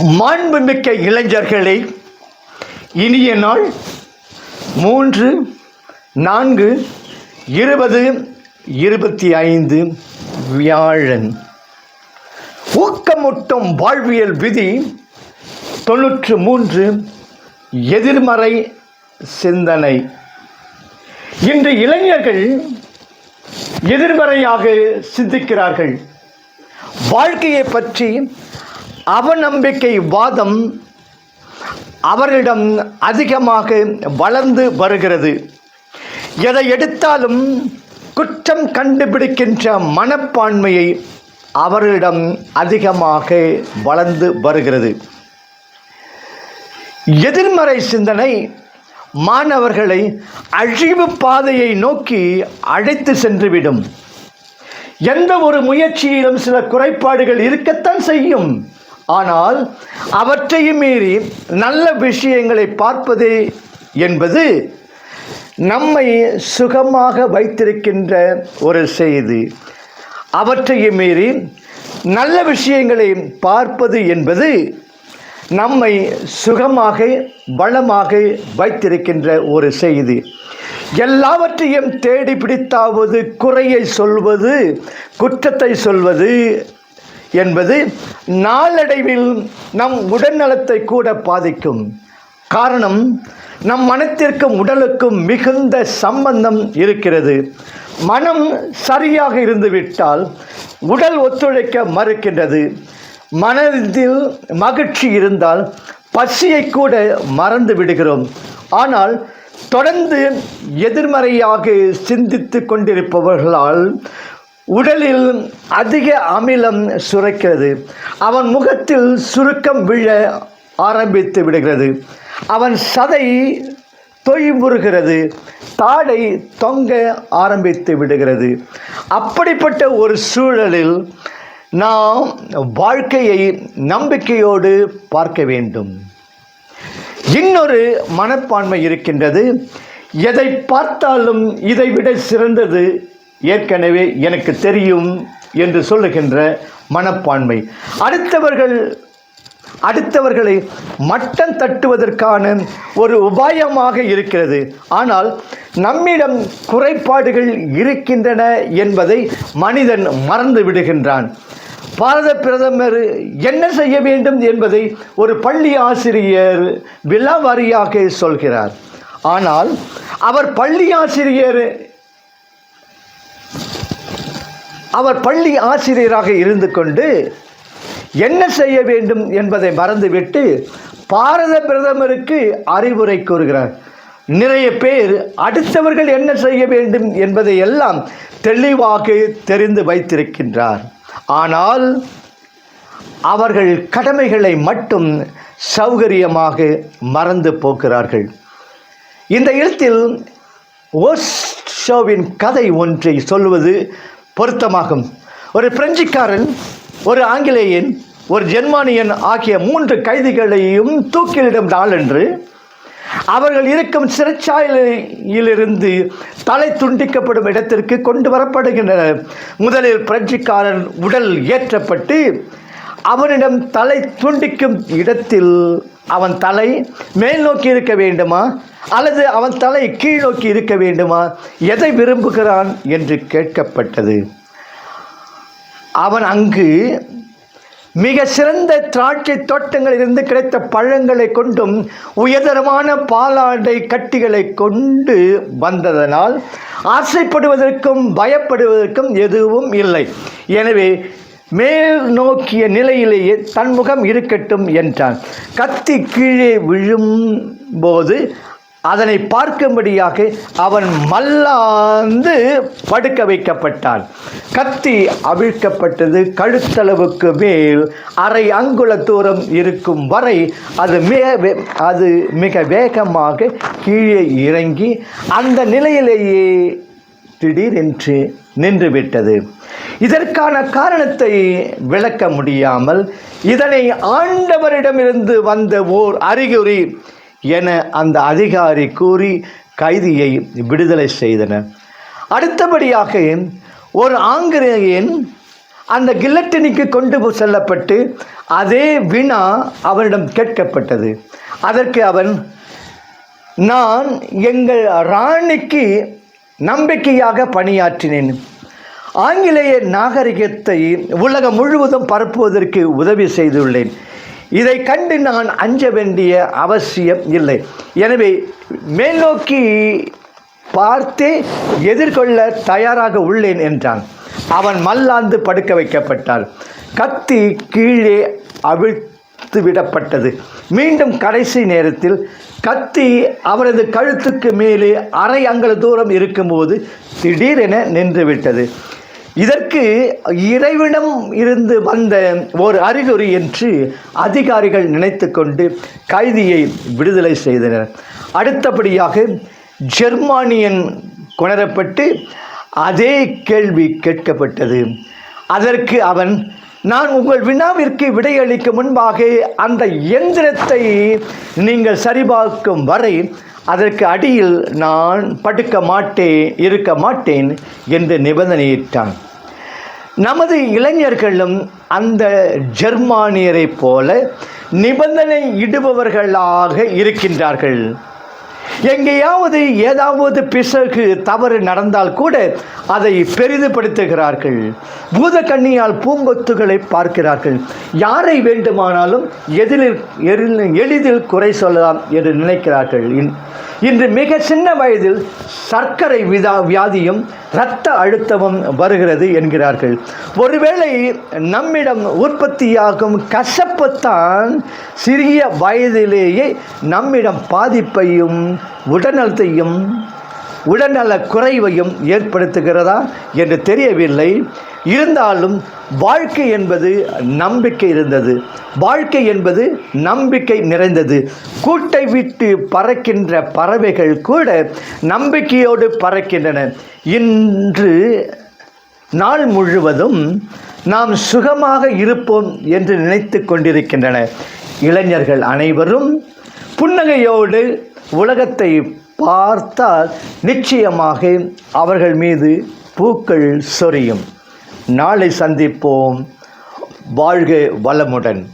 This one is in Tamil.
மாண்புமிக்க இளைஞர்களை இனிய நாள் மூன்று நான்கு இருபது இருபத்தி ஐந்து வியாழன். ஊக்கமூட்டும் வாழ்வியல் விதி தொண்ணூற்று மூன்று எதிர்மறை சிந்தனை. இன்று இளைஞர்கள் எதிர்மறையாக சிந்திக்கிறார்கள். வாழ்க்கையை பற்றி அவநம்பிக்கை வாதம் அவர்களிடம் அதிகமாக வளர்ந்து வருகிறது. எதை எடுத்தாலும் குற்றம் கண்டுபிடிக்கின்ற மனப்பான்மையை அவர்களிடம் அதிகமாக வளர்ந்து வருகிறது. எதிர்மறை சிந்தனை மாணவர்களை அழிவு பாதையை நோக்கி அழைத்து சென்றுவிடும். எந்த ஒரு முயற்சியிலும் சில குறைபாடுகள் இருக்கத்தான் செய்யும். ஆனால் அவற்றையும் மீறி நல்ல விஷயங்களை பார்ப்பது என்பது நம்மை சுகமாக வைத்திருக்கின்ற ஒரு செய்தி. அவற்றையும் மீறி நல்ல விஷயங்களை பார்ப்பது என்பது நம்மை சுகமாக வளமாக வைத்திருக்கின்ற ஒரு செய்தி. எல்லாவற்றையும் தேடி பிடித்தாவது குறையை சொல்வது குற்றத்தை சொல்வது என்பது நாளடைவில் நம் உடல்நலத்தை கூட பாதிக்கும். காரணம் நம் மனத்திற்கும் உடலுக்கும் மிகுந்த சம்பந்தம் இருக்கிறது. மனம் சரியாக இருந்துவிட்டால் உடல் ஒத்துழைக்க மறுக்கின்றது. மனதில் மகிழ்ச்சி இருந்தால் பசியை கூட மறந்து விடுகிறோம். ஆனால் தொடர்ந்து எதிர்மறையாக சிந்தித்து கொண்டிருப்பவர்களால் உடலில் அதிக அமிலம் சுரக்கிறது. அவன் முகத்தில் சுருக்கம் விழ ஆரம்பித்து விடுகிறது. அவன் சதை தொய்வுறுகிறது. தாடை தொங்க ஆரம்பித்து விடுகிறது. அப்படிப்பட்ட ஒரு சூழலில் நாம் வாழ்க்கையை நம்பிக்கையோடு பார்க்க வேண்டும். இன்னொரு மனப்பான்மை இருக்கின்றது. எதை பார்த்தாலும் இதை விட சிறந்தது ஏற்கனவே எனக்கு தெரியும் என்று சொல்லுகின்ற மனப்பான்மை. அடுத்தவர்கள் அடுத்தவர்களை மட்டம் தட்டுவதற்கான ஒரு உபாயமாக இருக்கிறது. ஆனால் நம்மிடம் குறைபாடுகள் இருக்கின்றன என்பதை மனிதன் மறந்து விடுகின்றான். பாரத பிரதமர் என்ன செய்ய வேண்டும் என்பதை ஒரு பள்ளி ஆசிரியர் விழாவாரியாக சொல்கிறார். ஆனால் அவர் பள்ளி ஆசிரியர் அவர் பள்ளி ஆசிரியராக இருந்து கொண்டு என்ன செய்ய வேண்டும் என்பதை மறந்துவிட்டு பாரத பிரதமருக்கு அறிவுரை கூறுகிறார். நிறைய பேர் அடுத்தவர்கள் என்ன செய்ய வேண்டும் என்பதை எல்லாம் தெளிவாக தெரிந்து வைத்திருக்கின்றார். ஆனால் அவர்கள் கடமைகளை மட்டும் சௌகரியமாக மறந்து போகிறார்கள். இந்த இடத்தில் ஓஷோவின் கதை ஒன்றை சொல்வது பொருத்தமாகும். ஒரு பிரெஞ்சுக்காரன் ஒரு ஆங்கிலேயன் ஒரு ஜெர்மானியன் ஆகிய மூன்று கைதிகளையும் தூக்கிலிடும் நாளன்று அவர்கள் இருக்கும் சிறைச்சாலையிலிருந்து தலை துண்டிக்கப்படும் இடத்திற்கு கொண்டு வரப்படுகின்றனர். முதலில் பிரெஞ்சுக்காரன் உடல் ஏற்றப்பட்டு அவனிடம் தலை துண்டிக்கும் இடத்தில் அவன் தலை மேல் நோக்கி இருக்க வேண்டுமா? அல்லது அவன் தலை கீழ் நோக்கி இருக்க வேண்டுமா? எதை விரும்புகிறான் என்று கேட்கப்பட்டது. அவன் அங்கு மிக சிறந்த திராட்சை தோட்டங்களிலிருந்து கிடைத்த பழங்களை கொண்டும் உயர்தரமான பாலாடை கட்டிகளை கொண்டு வந்ததனால் ஆசைப்படுவதற்கும் பயப்படுவதற்கும் எதுவும் இல்லை. எனவே மேல் நோக்கிய நிலையிலேயே தன்முகம் இருக்கட்டும் என்றான். கத்தி கீழே விழும்போது அதனை பார்க்கும்படியாக அவன் மல்லாந்து படுக்க வைக்கப்பட்டான். கத்தி அவிழ்க்கப்பட்டது கழுத்தளவுக்கு மேல் அரை அங்குல தூரம் இருக்கும் வரை அது மிக அது மிக வேகமாக கீழே இறங்கி அந்த நிலையிலேயே திடீரென்று நின்றுவிட்டது. இதற்கான காரணத்தை விளக்க முடியாமல் இதனை ஆண்டவரிடமிருந்து வந்த ஓர் அறிகுறி என அந்த அதிகாரி கூறி கைதியை விடுதலை செய்தனர் அடுத்தபடியாக ஒரு ஆங்கிலேயன் அந்த கில்லட்டினிக்கு கொண்டு செல்லப்பட்டு அதே வினா அவனிடம் கேட்கப்பட்டது. அதற்கு அவன் நான் எங்கள் ராணிக்கு நம்பிக்கையாக பணியாற்றினேன். ஆங்கிலேய நாகரிகத்தை உலகம் முழுவதும் பரப்புவதற்கு உதவி செய்துள்ளேன். இதை கண்டு நான் அஞ்ச வேண்டிய அவசியம் இல்லை. எனவே மேல்நோக்கி பார்த்தே எதிர்கொள்ள தயாராக உள்ளேன் என்றான். அவன் மல்லாந்து படுக்க வைக்கப்பட்டான் கத்தி கீழே அவிழ்த்து விடப்பட்டது மீண்டும் கடைசி நேரத்தில் கத்தி அவரது கழுத்துக்கு மேலே அரை அங்கல தூரம் இருக்கும்போது திடீரென நின்றுவிட்டது. இதற்கு இறைவனம் இருந்து வந்த ஒரு அறிகுறி என்று அதிகாரிகள் நினைத்து கொண்டு கைதியை விடுதலை செய்தனர். அடுத்தபடியாக ஜெர்மானியன் கொணரப்பட்டு அதே கேள்வி கேட்கப்பட்டது. அதற்கு அவன் நான் உங்கள் வினாவிற்கு விடையளிக்கும் முன்பாக அந்த எந்திரத்தை நீங்கள் சரிபார்க்கும் வரை அதற்கு அடியில் நான் படுக்க மாட்டேன் இருக்க மாட்டேன் என்று நிபந்தனையிட்டான். நமது இளைஞர்களும் அந்த ஜெர்மானியரைப் போல நிபந்தனை இடுபவர்களாக இருக்கின்றார்கள். எங்கேயாவது ஏதாவது பிசகு தவறு நடந்தால் கூட அதை பெரிதுபடுத்துகிறார்கள். பூதக்கண்ணியால் பூங்கொத்துகளை பார்க்கிறார்கள். யாரை வேண்டுமானாலும் எதிரில் எளிதில் குறை சொல்லலாம் என்று நினைக்கிறார்கள். இன்- இன்று மிக சின்ன வயதில் சர்க்கரை விதா வியாதியும் இரத்த அழுத்தமும் வருகிறது என்கிறார்கள். ஒருவேளை நம்மிடம் உற்பத்தியாகும் கசப்புத்தான் சிறிய வயதிலேயே நம்மிடம் பாதிப்பையும் உடல்நலத்தையும் உடல்நல குறைவையும் ஏற்படுத்துகிறதா என்று தெரியவில்லை. இருந்தாலும் வாழ்க்கை என்பது நம்பிக்கை இருந்தது. வாழ்க்கை என்பது நம்பிக்கை நிறைந்தது. கூட்டை விட்டு பறக்கின்ற பறவைகள் கூட நம்பிக்கையோடு பறக்கின்றன. இன்று நாள் முழுவதும் நாம் சுகமாக இருப்போம் என்று நினைத்து கொண்டிருக்கின்றன. இளைஞர்கள் அனைவரும் புன்னகையோடு உலகத்தை பார்த்தால் நிச்சயமாக அவர்கள் மீது பூக்கள் சொரியும். நாளை சந்திப்போம். வாழ்க வளமுடன்.